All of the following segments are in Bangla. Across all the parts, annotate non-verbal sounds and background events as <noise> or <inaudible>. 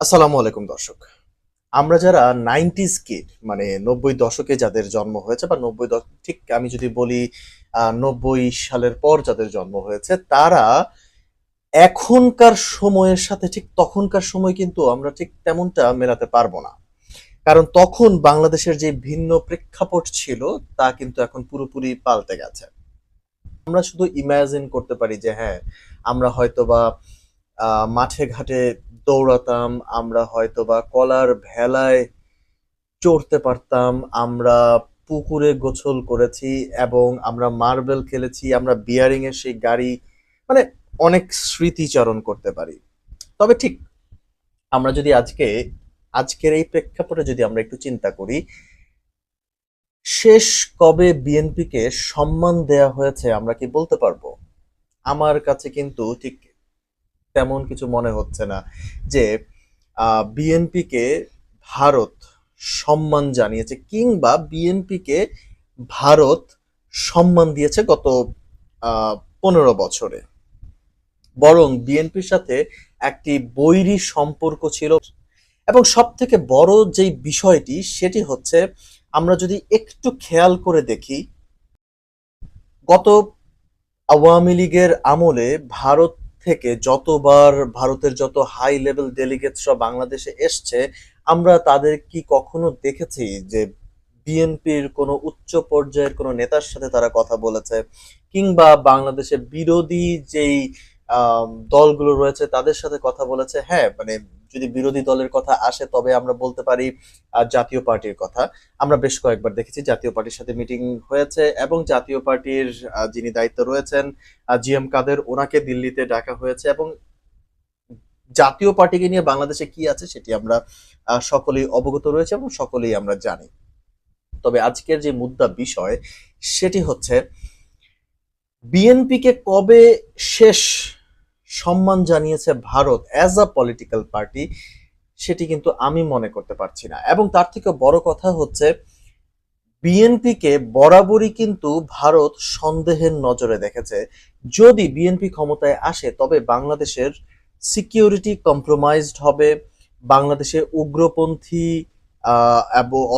আসসালামু আলাইকুম দর্শক। আমরা যারা নাইনটিজ কিড মানে নব্বই দশকে যাদের জন্ম হয়েছে বা নব্বই ঠিক আমি যদি বলি নব্বই সালের পর যাদের জন্ম হয়েছে তারা এখনকার সময়ের সাথে ঠিক তখনকার সময় কিন্তু আমরা ঠিক তেমনটা মেলাতে পারব না। কারণ তখন বাংলাদেশের যে ভিন্ন প্রেক্ষাপট ছিল তা কিন্তু এখন পুরোপুরি পাল্টে গেছে। আমরা শুধু ইমাজিন করতে পারি যে হ্যাঁ আমরা হয়তোবা আহ, মাঠে ঘাটে দৌড়াতাম, আমরা হয়তোবা কলার ভেলায় চড়তে পারতাম, আমরা পুকুরে গোসল করেছি এবং আমরা মার্বেল খেলেছি, আমরা বিয়ারিং এর সেই গাড়ি মানে অনেক স্মৃতিচারণ করতে পারি। তবে ঠিক আমরা যদি আজকে, আজকের এই প্রেক্ষাপটে যদি আমরা একটু চিন্তা করি, শেষ কবে বিএনপিকে সম্মান দেয়া হয়েছে আমরা কি বলতে পারব? আমার কাছে কিন্তু ঠিক তেমন কিছু মনে হচ্ছে না যে বিএনপিকে ভারত সম্মান জানিয়েছে কিংবা বিএনপিকে ভারত সম্মান দিয়েছে গত পনেরো বছরে। বরং বিএনপির সাথে একটি বৈরী সম্পর্ক ছিল এবং সব থেকে বড় যেই বিষয়টি সেটি হচ্ছে আমরা যদি একটু খেয়াল করে দেখি, গত আওয়ামী লীগের আমলে ভারত থেকে যতবার ভারতের যত হাই লেভেল ডেলিগেটসরা বাংলাদেশে এসছে, আমরা তাদের কি কখনো দেখেছি যে বিএনপির কোনো উচ্চ পর্যায়ের কোনো নেতার সাথে তারা কথা বলেছে? কিংবা বাংলাদেশে বিরোধী যেই দলগুলো রয়েছে তাদের সাথে কথা বলেছে? হ্যাঁ মানে যদি বিরোধী দলের কথা আসে, তবে আমরা বলতে পারি জাতীয় পার্টির কথা। আমরা বেশ কয়েকবার দেখেছি জাতীয় পার্টির সাথে মিটিং হয়েছে এবং জাতীয় পার্টির যিনি দায়িত্ব রয়েছেন জি এম কাদের, ওনাকে দিল্লিতে ডাকা হয়েছে এবং জাতীয় পার্টিকে নিয়ে বাংলাদেশে কি আছে সেটি আমরা সকলেই অবগত রয়েছে এবং সকলেই আমরা জানি। তবে আজকের যে মুদ্রা বিষয়, সেটি হচ্ছে, বিএনপিকে কবে শেষ সম্মান জানিয়েছে Bharat as a political party সেটি কিন্তু আমি মনে করতে পারছি না। এবং তার থেকে বড় কথা হচ্ছে, বিএনপিকে বরাবরই কিন্তু ভারত সন্দেহের নজরে দেখেছে। যদি বিএনপি ক্ষমতায় আসে, তবে বাংলাদেশের সিকিউরিটি কম্প্রোমাইজড হবে বাংলাদেশে উগ্রপন্থী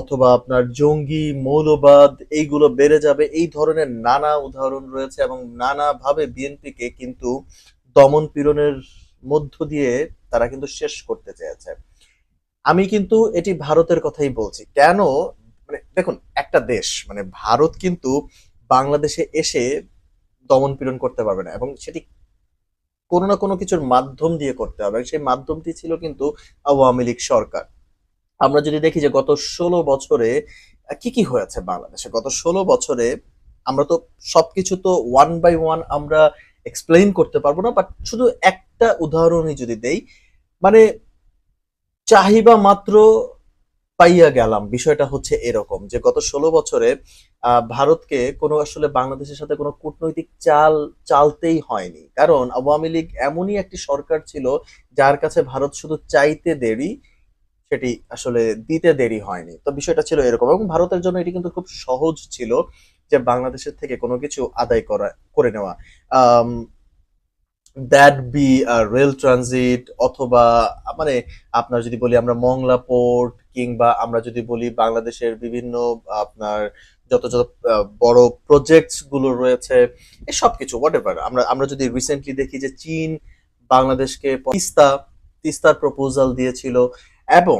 অথবা আপনার জঙ্গি, মৌলবাদ, এইগুলো বেড়ে যাবে। এই ধরনের নানা উদাহরণ রয়েছে এবং নানাভাবে বিএনপিকে কিন্তু দমন পীড়নের মধ্য দিয়ে তারা কিন্তু শেষ করতে চেয়েছে। আমি কিন্তু এটি ভারতের কথাই বলছি। কেন? মানে দেখুন, একটা দেশ মানে ভারত কিন্তু বাংলাদেশে এসে দমন পীড়ন করতে পারবে না এবং সেটি কোনো না কোনো কিছুর মাধ্যম দিয়ে করতে হবে। সেই মাধ্যমটি ছিল কিন্তু আওয়ামী লীগ সরকার। আমরা যদি দেখি যে গত ষোলো বছরে কি কি হয়েছে বাংলাদেশে? গত ষোলো বছরে আমরা তো সবকিছু তো ওয়ান বাই ওয়ান আমরা এক্সপ্লেইন করতে পারব না বাট শুধু একটা উদাহরণই যদি দেই মানে চাহিবা মাত্র পাইয়া গেলাম, বিষয়টা হচ্ছে এরকম যে গত ষোলো বছরে ভারতকে কোনো আসলে বাংলাদেশের সাথে কোনো কূটনৈতিক চাল, চালতেই হয়নি। কারণ আওয়ামী লীগ এমনই একটি সরকার ছিল যার কাছে ভারত শুধু চাইতে দেরি, সেটি আসলে দিতে দেরি হয়নি। তো বিষয়টা ছিল এরকম এবং ভারতের জন্য এটি কিন্তু খুব সহজ ছিল। যে বাংলাদেশের থেকে কোনো কিছু আদায় করা, করে নেওয়া। দ্যাট বি রেল ট্রানজিট অথবা মানে আপনার যদি বলি আমরা মংলা পোর্ট কিংবা আমরা যদি বলি বাংলাদেশের বিভিন্ন, আপনার যত যত বড় প্রজেক্টসগুলো রয়েছে সব কিছু হোয়াট এভার আমরা আমরা যদি রিসেন্টলি দেখি যে চীন বাংলাদেশকে তিস্তা, তিস্তার প্রপোজাল দিয়েছিল এবং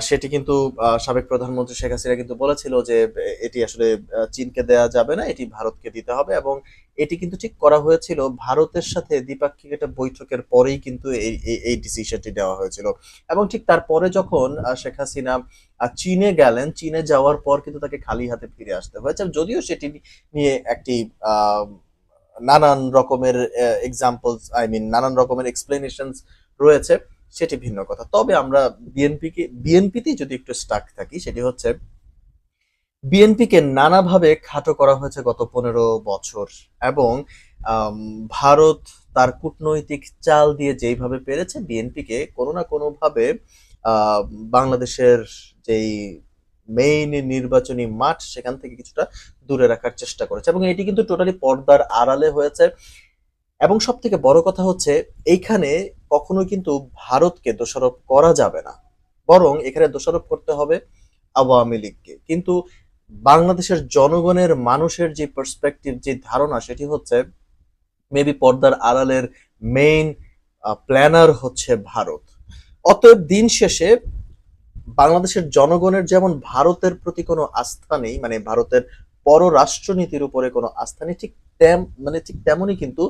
সেটি কিন্তু সাবেক প্রধানমন্ত্রী শেখ হাসিনা কিন্তু বলেছিল যে, এটি আসলে চীনকে দেয়া যাবে না, এটি ভারতকে দিতে হবে এবং এটি কিন্তু ঠিক করা হয়েছিল ভারতের সাথে দ্বিপাক্ষিক একটা বৈঠকের পরেই কিন্তু এই, এই- ডিসিশনটি দেওয়া হয়েছিল। এবং ঠিক তারপরে যখন শেখ হাসিনা চীনে গেলেন, চীনে যাওয়ার পর কিন্তু তাকে খালি হাতে ফিরে আসতে হয়েছে। যদিও সেটি নিয়ে একটি নানান রকমের এক্সাম্পলস আই মিন নানান রকমের এক্সপ্লেনেশনস রয়েছে সেটি ভিন্ন কথা। তবে আমরা বিএনপিকে, বিএনপিতে যদি একটু স্টাক থাকি, সেটি হচ্ছে বিএনপিকে নানাভাবে খাটো করা হয়েছে গত পনেরো বছর এবং ভারত তার কূটনৈতিক চাল দিয়ে যেইভাবে পেরেছে, বিএনপিকে কোনো না কোনোভাবে বাংলাদেশের যেই মেইন নির্বাচনী মাঠ, সেখান থেকে কিছুটা দূরে রাখার চেষ্টা করেছে এবং এটি কিন্তু টোটালি পর্দার আড়ালে হয়েছে। এবং সব থেকে বড় কথা হচ্ছে, এইখানে কখনোই কিন্তু ভারতকে দোষারোপ করা যাবে না। বরং এখানে দোষারোপ করতে হবে আওয়ামী লীগকে। কিন্তু বাংলাদেশের জনগণের মানুষের যে পার্সপেক্টিভ যে ধারণা, সেটি হচ্ছে মেবি পর্দার আড়ালের মেইন প্ল্যানার হচ্ছে ভারত। অতএব দিন শেষে বাংলাদেশের জনগণের যেমন ভারতের প্রতি কোনো আস্থা নেই মানে ভারতের পররাষ্ট্রনীতির উপরে কোনো আস্থা নেই, ঠিক তেম মানে ঠিক তেমনই কিন্তু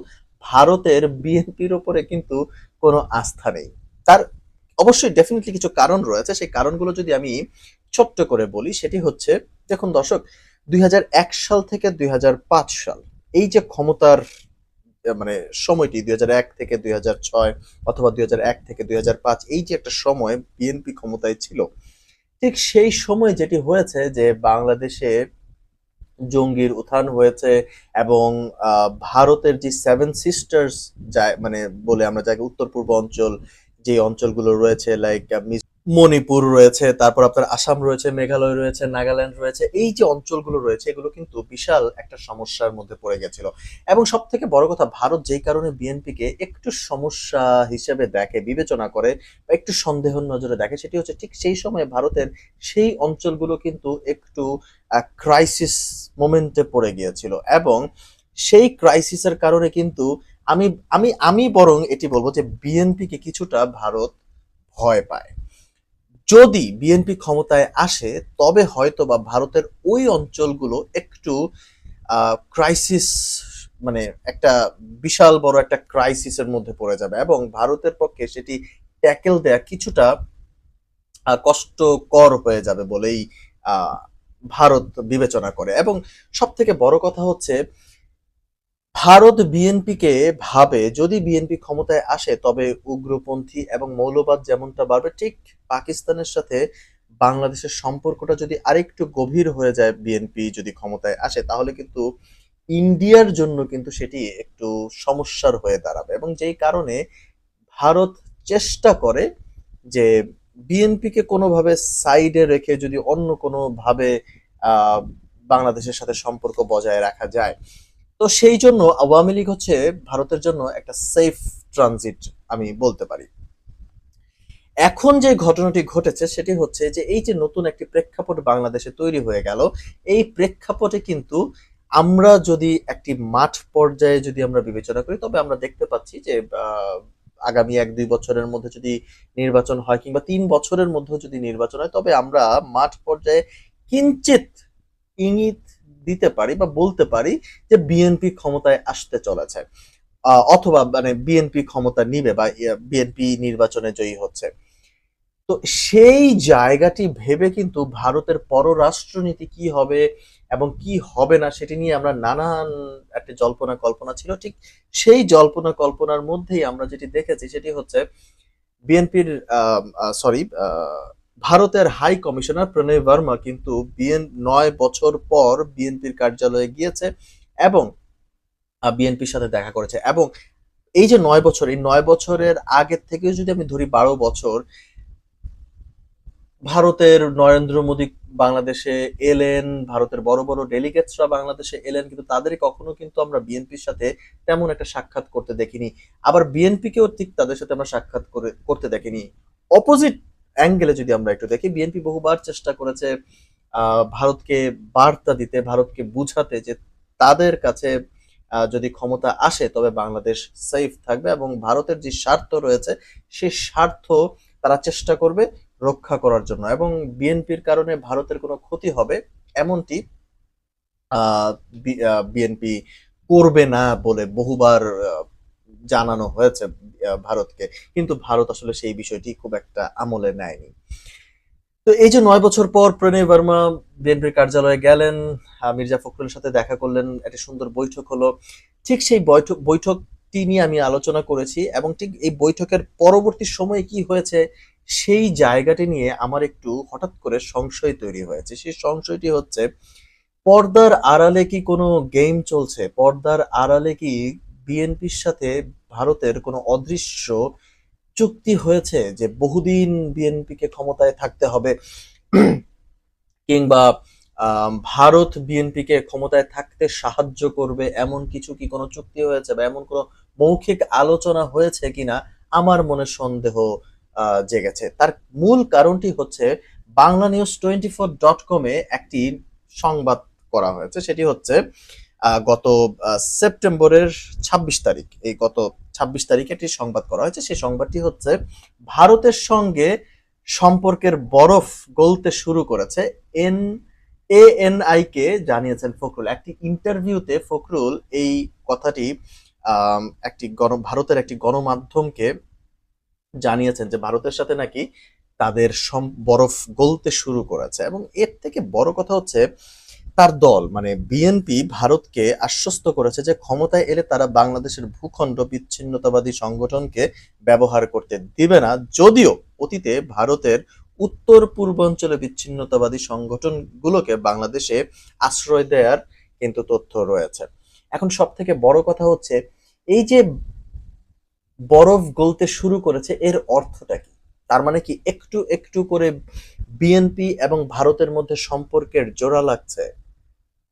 ভারতের বিএনপির উপরে কিন্তু কোনো আস্থা নেই। তার অবশ্যই ডেফিনেটলি কিছু কারণ রয়েছে। সেই কারণগুলো যদি আমি ছোট্ট করে বলি, সেটি হচ্ছে, দেখুন দর্শক, দুই হাজার এক সাল থেকে দুই হাজার পাঁচ সাল, এই যে ক্ষমতার মানে সময়টি, দুই হাজার এক থেকে দুই হাজার ছয় অথবা দুই হাজার এক থেকে দুই হাজার পাঁচ, এই যে একটা সময় বিএনপি ক্ষমতায় ছিল, ঠিক সেই সময় যেটি হয়েছে যে বাংলাদেশে জঙ্গির উত্থান হয়েছে এবং ভারতের যে সেভেন সিস্টার্স যায় মানে বলে আমরা যাকে উত্তর পূর্ব অঞ্চল যে অঞ্চলগুলো রয়েছে লাইক মণিপুর রয়েছে, তারপর আপনার আসাম রয়েছে, মেঘালয় রয়েছে, নাগাল্যান্ড রয়েছে, এই যে অঞ্চলগুলো রয়েছে, এগুলো কিন্তু বিশাল একটা সমস্যার মধ্যে পড়ে গেছিল। এবং সব থেকে বড় কথা, ভারত যেই কারণে বিএনপিকে একটু সমস্যা হিসেবে দেখে, বিবেচনা করে, বা একটু সন্দেহ নজরে দেখে, সেটি হচ্ছে ঠিক সেই সময় ভারতের সেই অঞ্চলগুলো কিন্তু একটু ক্রাইসিস মোমেন্টে পড়ে গিয়েছিল। এবং সেই ক্রাইসিসের কারণে কিন্তু আমি আমি আমি বরং এটি বলব যে বিএনপিকে কিছুটা ভারত ভয় পায়। যদি বিএনপি ক্ষমতায় আসে, তবে হয়তো বা ভারতের ওই অঞ্চলগুলো একটু ক্রাইসিস মানে একটা বিশাল বড় একটা ক্রাইসিসের মধ্যে পড়ে যাবে এবং ভারতের পক্ষে সেটি ট্যাকেল দেয়া কিছুটা কষ্টকর হয়ে যাবে বলেই ভারত বিবেচনা করে। এবং সব থেকে বড় কথা হচ্ছে ভারত বিএনপিকে ভাবে যদি বিএনপি ক্ষমতায় আসে, তবে উগ্রপন্থী এবং মৌলবাদ যেমনটা বাড়বে, ঠিক পাকিস্তানের সাথে বাংলাদেশের সম্পর্কটা যদি আরেকটু গভীর হয়ে যায় বিএনপি যদি ক্ষমতায় আসে, তাহলে কিন্তু ইন্ডিয়ার জন্য কিন্তু সেটি একটু সমস্যার হয়ে দাঁড়াবে। এবং যেই কারণে ভারত চেষ্টা করে যে বিএনপিকে কোনোভাবে সাইডে রেখে যদি অন্য কোনো ভাবে বাংলাদেশের সাথে সম্পর্ক বজায় রাখা যায়। তো সেই জন্য আওয়ামী লীগ হচ্ছে ভারতের জন্য একটা সেফ ট্রানজিট আমি বলতে পারি। এখন যে ঘটনাটি ঘটেছে সেটি হচ্ছে যে এই যে নতুন একটি প্রেক্ষাপট বাংলাদেশে তৈরি হয়ে গেল, এই প্রেক্ষাপটে কিন্তু আমরা যদি একটি মাঠ পর্যায়ে যদি আমরা বিবেচনা করি, তবে আমরা দেখতে পাচ্ছি যে আগামী এক দুই বছরের মধ্যে যদি নির্বাচন হয় কিংবা তিন বছরের মধ্যে যদি নির্বাচন হয়, তবে আমরা মাঠ পর্যায়ে কিঞ্চিত ইঙ্গিত দিতে পারি বা বলতে পারি যে বিএনপি ক্ষমতায় আসতে চলেছে। অথবা মানে বিএনপি ক্ষমতা নিবে বা বিএনপি নির্বাচনে জয়ী হচ্ছে। তো সেই জায়গাটি ভেবে কিন্তু ভারতের পররাষ্ট্রনীতি কি হবে এবং কি হবে না সেটি নিয়ে আমরা নানান একটা জল্পনা কল্পনা ছিল। ঠিক সেই জল্পনা কল্পনার মধ্যেই আমরা যেটি দেখেছি সেটি হচ্ছে বিএনপির সরি ভারতের হাই কমিশনার প্রণয় বর্মা কিন্তু বিএন নয় বছর পর বিএনপির কার্যালয়ে গিয়েছে এবং বিএনপির সাথে দেখা করেছে এবং এই যে নয় বছর, এই নয় বছরের আগের থেকে যদি আমি ধরি বারো বছর, ভারতের নরেন্দ্র মোদী বাংলাদেশে এলেন, ভারতের বড় বড় ডেলিগেটসরা বাংলাদেশে এলেন, কিন্তু তাদের কখনো কিন্তু আমরা বিএনপির সাথে তেমন একটা সাক্ষাৎ করতে দেখিনি। আবার বিএনপিকেও ঠিক তাদের সাথে আমরা সাক্ষাৎ করে, করতে দেখিনি। অপোজিট অ্যাঙ্গেলে যদি আমরা একটু দেখি বিএনপি বহুবার চেষ্টা করেছে ভারতকে বার্তা দিতে, ভারতকে বুঝাতে যে তাদের কাছে যদি ক্ষমতা আসে, তবে বাংলাদেশ সেফ থাকবে এবং ভারতের যে স্বার্থ রয়েছে সেই স্বার্থ তারা চেষ্টা করবে রক্ষা করার জন্য এবং বিএনপির কারণে ভারতের কোনো ক্ষতি হবে এমনটি বিএনপি করবে না বলে বহুবার জানানো হয়েছে ভারতকে। কিন্তু ভারত আসলে সেই বিষয়টি খুব একটা আমলে নেয়নি। তো এই যে নয় বছর পর প্রণয় বর্মা বিএনপির কার্যালয়ে গেলেন মির্জা ফখরুলের সাথে দেখা করলেন, একটা সুন্দর বৈঠক হলো। ঠিক সেই বৈঠক, বৈঠকটি নিয়ে আমি আলোচনা করেছি এবং ঠিক এই বৈঠকের পরবর্তী সময়ে কি হয়েছে, সেই জায়গাটি নিয়ে আমার একটু হঠাৎ করে সংশয় তৈরি হয়েছে। সেই সংশয়টি হচ্ছে, পর্দার আড়ালে কি কোনো গেম চলছে? পর্দার আড়ালে কি বিএনপির সাথে ভারতের কোনো অদৃশ্য চুক্তি হয়েছে যে বহুদিন বিএনপিকে ক্ষমতায় থাকতে হবে? কিংবা ভারত বিএনপিকে ক্ষমতায় থাকতে সাহায্য করবে? এমন কিছু কি কোনো চুক্তি হয়েছে বা এমন কোনো মৌখিক আলোচনা হয়েছে কিনা? আমার মনে সন্দেহ জেগেছে। তার মূল কারণটি হচ্ছে Bangla news twenty four dot কমে একটি সংবাদ করা হয়েছে। সেটি হচ্ছে গত সেপ্টেম্বরের ছাব্বিশ তারিখ, এই গত ছাব্বিশ তারিখে একটি সংবাদ করা হয়েছে। সেই সংবাদটি হচ্ছে, ভারতের সঙ্গে সম্পর্কের বরফ গলতে শুরু করেছে এন এএনআই কে, জানিয়েছেন ফখরুল। একটি ইন্টারভিউতে ফখরুল এই কথাটি একটি গণ, ভারতের একটি গণমাধ্যমকে জানিয়েছেন যে ভারতের সাথে নাকি তাদের বরফ গলতে শুরু করেছে। এবং এর থেকে বড় কথা হচ্ছে তার দল মানে বিএনপি ভারতকে আশ্বস্ত করেছে যে ক্ষমতায় এলে তারা বাংলাদেশের ভূখণ্ড বিচ্ছিন্নতাবাদী সংগঠনকে ব্যবহার করতে দিবে না। যদিও অতীতে ভারতের উত্তর পূর্বাঞ্চলে বিচ্ছিন্নতাবাদী সংগঠনগুলোকে বাংলাদেশে আশ্রয় দেওয়ার কিন্তু তথ্য রয়েছে। এখন সব থেকে বড় কথা হচ্ছে, এই যে বরফ গলতে শুরু করেছে, এর অর্থটা কি? তার মানে কি একটু একটু করে বিএনপি এবং ভারতের মধ্যে সম্পর্কের জোড়া লাগছে?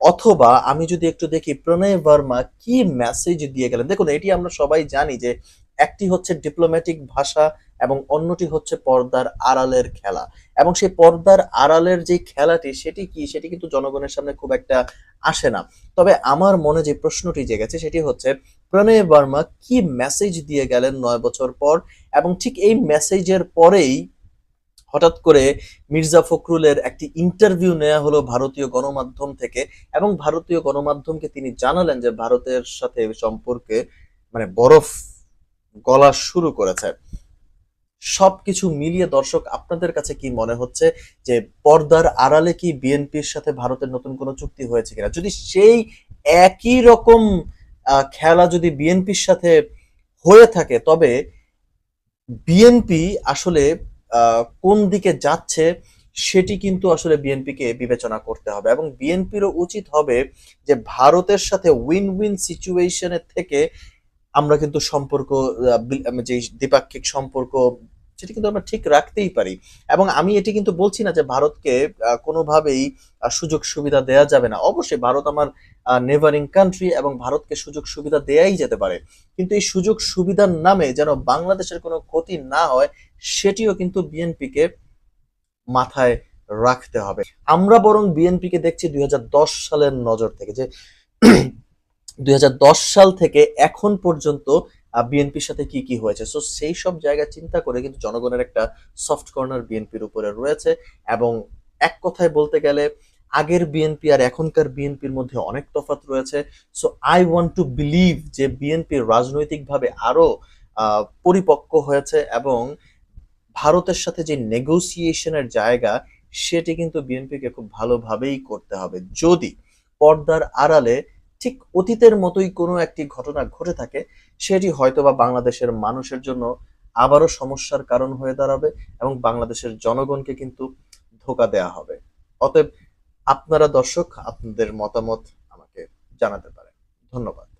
অথবা আমি যদি একটু দেখি প্রণয় বর্মা কি মেসেজ দিয়ে গেলেন? দেখুন, এটি আমরা সবাই জানি যে একটি হচ্ছে ডিপ্লোম্যাটিক ভাষা এবং অন্যটি হচ্ছে পর্দার আড়ালের খেলা। এবং সেই পর্দার আড়ালের যে খেলাটি, সেটি কি? সেটি কিন্তু জনগণের সামনে খুব একটা আসে না। তবে আমার মনে যে প্রশ্নটি জেগেছে, সেটি হচ্ছে, প্রণয় বর্মা কি মেসেজ দিয়ে গেলেন নয় বছর পর? এবং ঠিক এই মেসেজের পরেই হঠাৎ করে মির্জা ফখরুলের একটি ইন্টারভিউ নেওয়া হলো ভারতীয় গণমাধ্যম থেকে এবং ভারতীয় গণমাধ্যমকে তিনি জানালেন যে ভারতের সাথে সম্পর্কে মানে বরফ গলা শুরু করেছে। সবকিছু মিলিয়ে দর্শক, আপনাদের কাছে কি মনে হচ্ছে যে পর্দার আড়ালে কি বিএনপির সাথে ভারতের নতুন কোনো চুক্তি হয়েছে কিনা? যদি সেই একই রকম খেলা যদি বিএনপির সাথে হয়ে থাকে, তবে বিএনপি আসলে কোন দিকে যাচ্ছে সেটি কিন্তু আসলে বিএনপিকে বিবেচনা করতে হবে। এবং বিএনপিরও উচিত হবে যে ভারতের সাথে উইন উইন সিচুয়েশনের থেকে আমরা কিন্তু সম্পর্ক যে দ্বিপাক্ষিক সম্পর্ক, সেটি কিন্তু আমরা ঠিক রাখতেই পারি। এবং আমি এটি কিন্তু বলছি না যে ভারতকে কোনোভাবেই সুযোগ সুবিধা দেয়া যাবে না। অবশ্যই ভারত আমার নেভারিং কান্ট্রি এবং ভারতকে সুযোগ সুবিধা দেয়াই যেতে পারে। কিন্তু এই সুযোগ সুবিধার নামে যেন বাংলাদেশের কোনো ক্ষতি না হয় সেটিও কিন্তু বিএনপিকে মাথায় রাখতে হবে। আমরা বরং বিএনপিকে দেখছি দু হাজার দশ সালের নজর থেকে যে <clears throat> দুই হাজার দশ সাল থেকে এখন পর্যন্ত বিএনপির সাথে কি কি হয়েছে? সো সেই সব জায়গা চিন্তা করে কিন্তু জনগণের একটা সফট কর্নার বিএনপির উপরে রয়েছে এবং এক কথায় বলতে গেলে আগের বিএনপি আর এখনকার বিএনপির মধ্যে অনেক তফাৎ রয়েছে। So I want to believe যে বিএনপি রাজনৈতিকভাবে আরও আহ, পরিপক্ক হয়েছে এবং ভারতের সাথে যে নেগোসিয়েশনের জায়গা, সেটি কিন্তু বিএনপিকে খুব ভালোভাবেই করতে হবে। যদি পর্দার আড়ালে ঠিক অতীতের মতোই কোনো একটি ঘটনা ঘটে থাকে, সেটি হয়তোবা বাংলাদেশের মানুষের জন্য আবারও সমস্যার কারণ হয়ে দাঁড়াবে এবং বাংলাদেশের জনগণকে কিন্তু ধোকা দেয়া হবে। অতএব আপনারা দর্শক, আপনাদের মতামত আমাকে জানাতে পারেন। ধন্যবাদ।